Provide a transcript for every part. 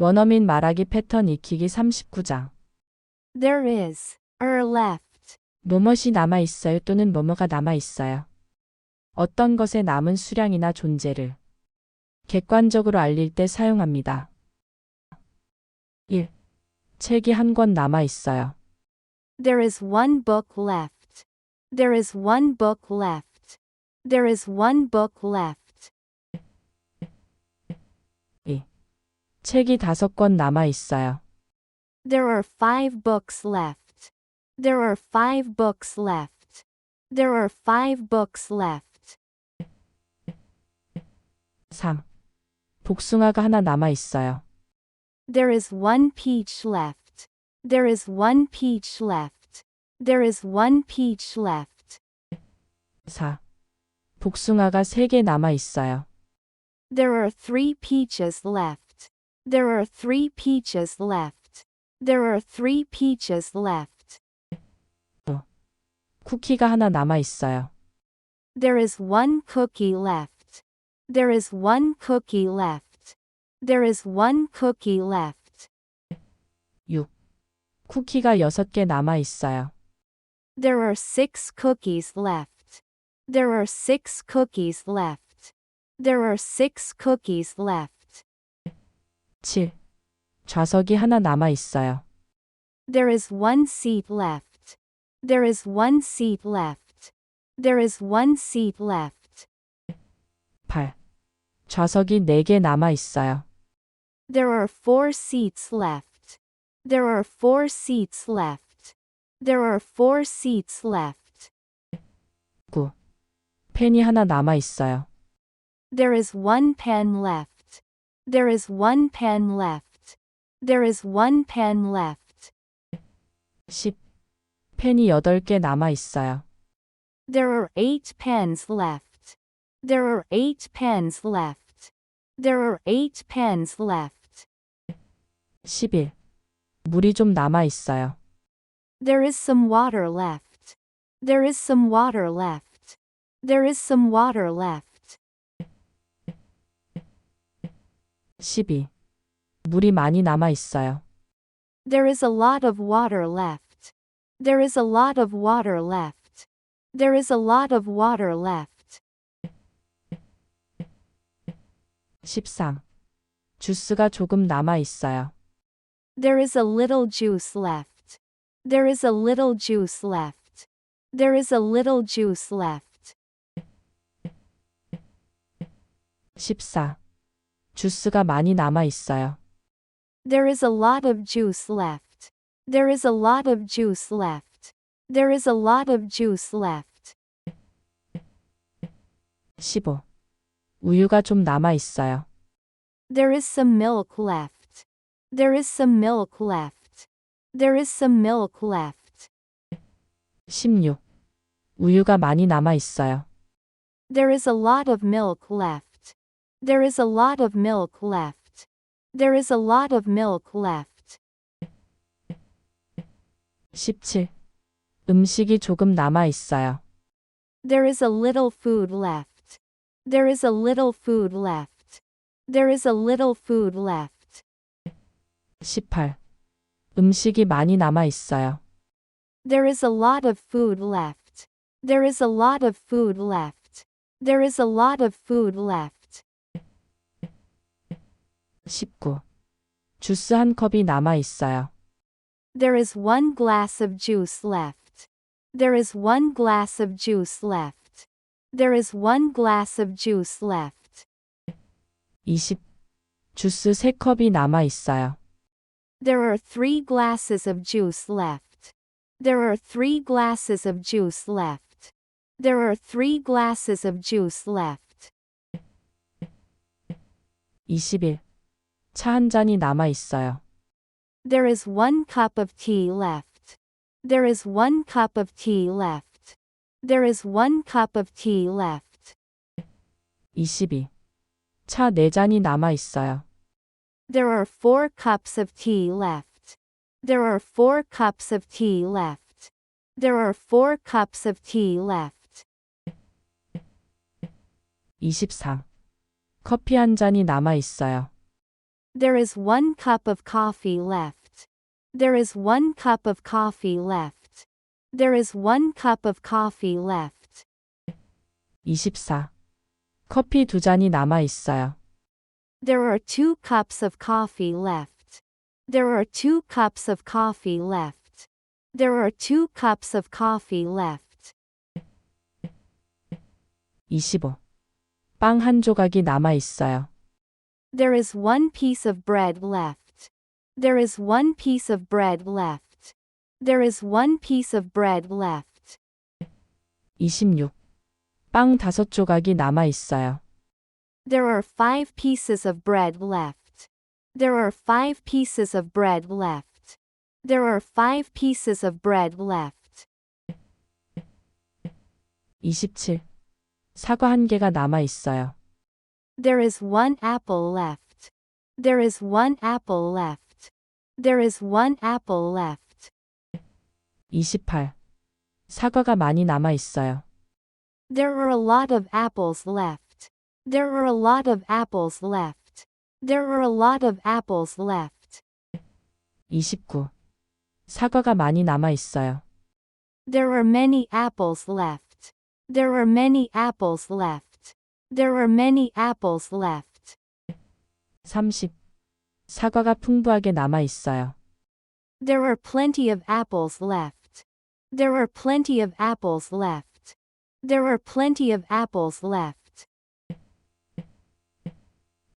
원어민 말하기 패턴 익히기 39장. There is, er left. 뭐뭇이 남아 있어요 또는 뭐뭐가 남아 있어요. 어떤 것의 남은 수량이나 존재를 객관적으로 알릴 때 사용합니다. 1. 책이 한 권 남아 있어요. There is one book left. There is one book left. There is one book left. 책이 다섯 권 남아 있어요. There are five books left. There are five books left. There are five books left. 3. 복숭아가 하나 남아 있어요. There is one peach left. There is one peach left. There is one peach left. 4. 복숭아가 세 개 남아 있어요. There are three peaches left. There are three peaches left. There are three peaches left. 쿠키가 하나 남아 있어요. There is one cookie left. There is one cookie left. There is one cookie left. 6. 쿠키가 여섯 개 남아 있어요. There are six cookies left. There are six cookies left. There are six cookies left. 7. 좌석이 하나 남아 있어요. There is one seat left. There is one seat left. There is one seat left. 8. 좌석이 네 개 남아 있어요. There are four seats left. There are four seats left. There are four seats left. 9. 펜이 하나 남아 있어요. There is one pen left. There is one pen left. There is one pen left. 10. 펜이 8개 남아 있어요. There are eight pens left. There are eight pens left. There are eight pens left. 11. 물이 좀 남아 있어요. There is some water left. There is some water left. There is some water left. 12. 물이 많이 남아 있어요. There is a lot of water left. There is a lot of water left. There is a lot of water left. 13. 주스가 조금 남아 있어요. There is a little juice left. There is a little juice left. There is a little juice left. 14. 주스가 많이 남아 있어요. There is a lot of juice left. There is a lot of juice left. There is a lot of juice left. 15. 우유가 좀 남아 있어요. There is some milk left. There is some milk left. There is some milk left. 16. 우유가 많이 남아 있어요. There is a lot of milk left. There is a lot of milk left. There is a lot of milk left. 17. 음식이 조금 남아 있어요. There is a little food left. There is a little food left. There is a little food left. 18. 음식이 많이 남아 있어요. There is a lot of food left. There is a lot of food left. There is a lot of food left. 19. 주스 한 컵이 남아 있어요. There is one glass of juice left. There is one glass of juice left. There is one glass of juice left. 20. 주스 세 컵이 남아 있어요. There are three glasses of juice left. There are three glasses of juice left. There are three glasses of juice left. 21. 차 한 잔이 남아 있어요. There is one cup of tea left. There is one cup of tea left. There is one cup of tea left. 22. 차 네 잔이 남아 있어요. There are four cups of tea left. There are four cups of tea left. There are four cups of tea left. 24. 커피 한 잔이 남아 있어요. There is one cup of coffee left. There is one cup of coffee left. There is one cup of coffee left. 24. 커피 두 잔이 남아 있어요. There are two cups of coffee left. There are two cups of coffee left. There are two cups of coffee left. 25. 빵 한 조각이 남아 있어요. There is one piece of bread left. There is one piece of bread left. There is one piece of bread left. 26. 빵 다섯 조각이 남아 있어요. There are five pieces of bread left. There are five pieces of bread left. There are five pieces of bread left. 27. 사과 한 개가 남아 있어요. There is one apple left. There is one apple left. There is one apple left. 28. 사과가 많이 남아 있어요. There are a lot of apples left. There are a lot of apples left. There are a lot of apples left. 29. 사과가 많이 남아 있어요. There are many apples left. There are many apples left. There are many apples left. 30. 사과가 풍부하게 남아 있어요. There are plenty of apples left. There are plenty of apples left. There are plenty of apples left.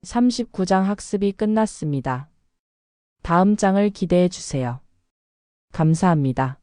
39장 학습이 끝났습니다. 다음 장을 기대해 주세요. 감사합니다.